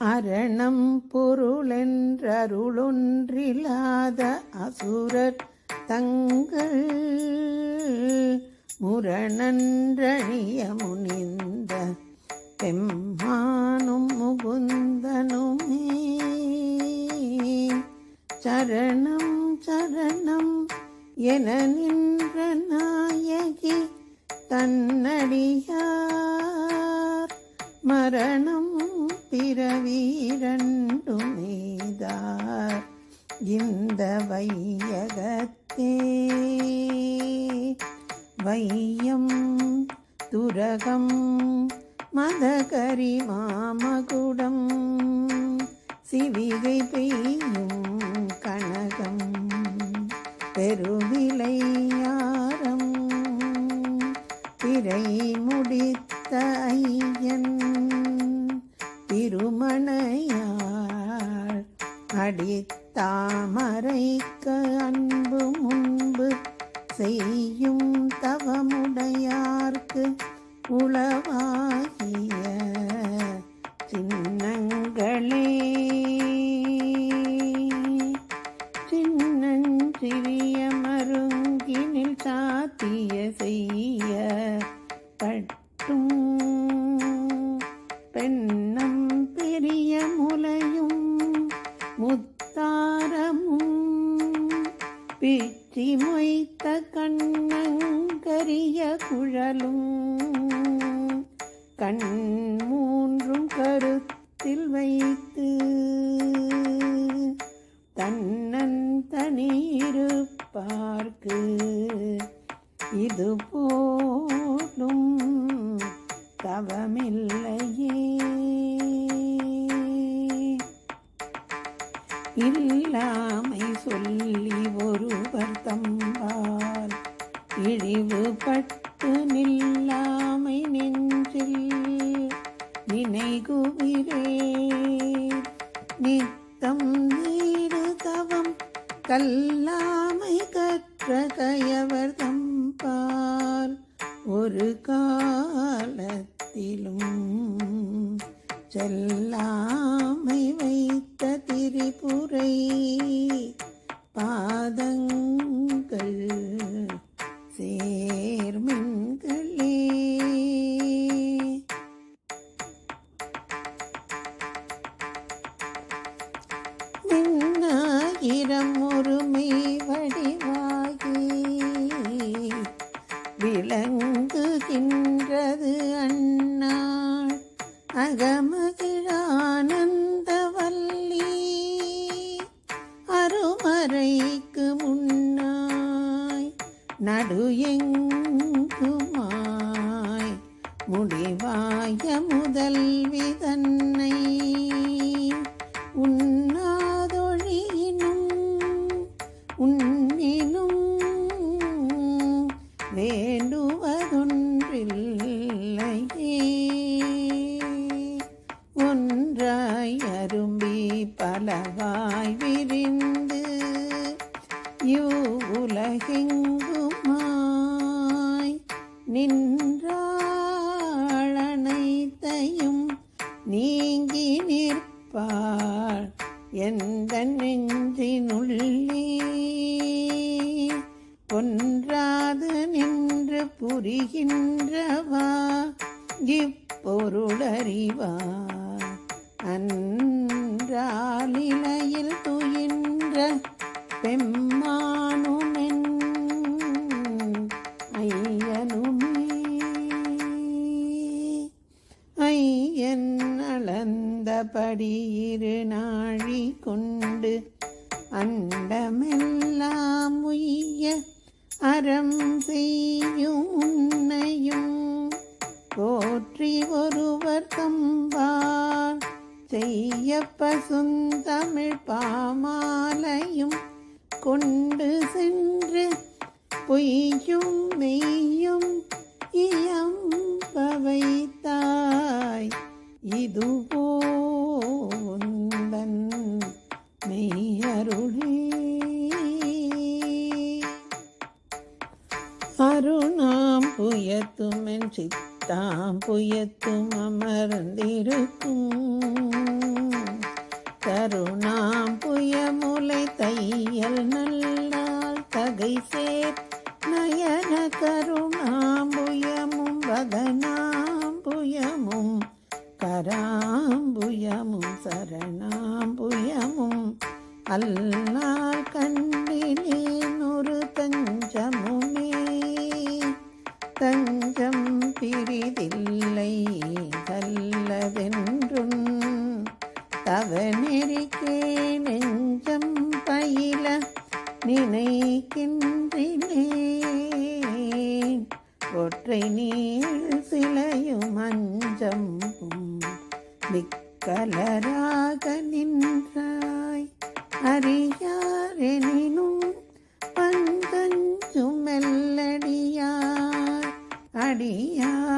அரணம் பொருளென்றருளொன்றில்லாத அசுரர் தங்கள் முரணன்றழிய முனிந்த பெம்மானும் முகுந்தனுமே. சரணம் சரணம் என நின்ற நாயகி தன்னடியார் மரணம் பிறவீரண்டுமேதார் இந்த வையகத்தே. வையம் துரகம் மதகரி மாமகுடம் சிவிகை பெய்யும் கனகம் பெருவிலையாரம் பிறை முடித்த ஐயன் அடித்தாமரைக்கு அன்பு முன்பு செய்யும் தவமுடையார்க்கு உளவாகிய சின்னங்களே. சின்னஞ்சிறிய மருங்கினில் சாத்திய செய்ய பட்டும் பெண் கண் மூன்றும் கருத்தில் வைத்து தன்னன் தனியிருப்பார்க்கு. இது போலும் தவமில்லையே. இல்லாமை சொல்லி ஒருவர் தம்பால் இழிவுபட்டு நில்லா நினைவில் நினைகுவிரே நித்தம் நீடு தவம் கல்லாமை கற்ற கயவர் தம்பால் ஒரு காலத்திலும் செல்லா அகமகிழானந்தவல்லி அருமறைக்கு முன்னாய் நடு எங்குமாய் முடிவாய முதல்வி தன்னை உண்ணாதொழியினும் உண்ணினும் வேண்டுவதொன்றில்லையே யூலகெங்குமாய் நின்றாளனைத்தையும் நீங்கி நிற்பாள் எந்த நெஞ்சினுள்ளே. ஒன்றாது நின்று புரிகின்றவா? இப்பொருளறிவார் அளந்தபடி இரு நாழி கொண்டு அண்டமெல்லாம் உய்ய அறம் செய்யும் உன்னையும் போற்றி ஒருவர் தம்பார். செய்ய பசுந்தமிழ் பாமாலையும் கொண்டு சென்று பொய்யும் மெய்யும் அருணாம் புயத்துமென் சித்தாம் புயத்தும் அமர்ந்திருக்கும். தருணாம் புயமுலை தையல் நல்லால் தகை சேர் நயன கருணாம் புயமும் வதனாம் புயமும் கராம்புயமும் சரணாம்புயமும் அல்லால் கண்டினே பிரிதில்லை கல்லதென்றும் தவநெறிக்கே நெஞ்சம் பயில நினைக்கின்றேன். ஒற்றை நீள் சிலையும் அஞ்சம் மிக்கலராக நின்றாய். அறியாரெனினும் பங்கஞ்சும் மெல்லடியார் அடியார்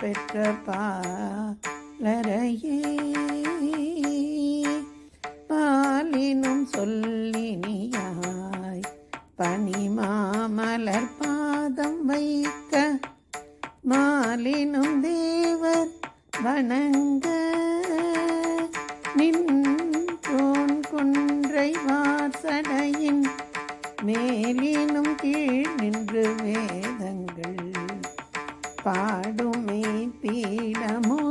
பெற்ற பாலரையே பாலினும் சொல்லினியாய் பனிமாமலர் பாதம் வைக்க மாலினும் தேவர் வணங்க. நின்றோன் குன்றை வாசடையின் மேலினும் கீழ் நின்று வேதங்கள் பாடும் मे पीडमो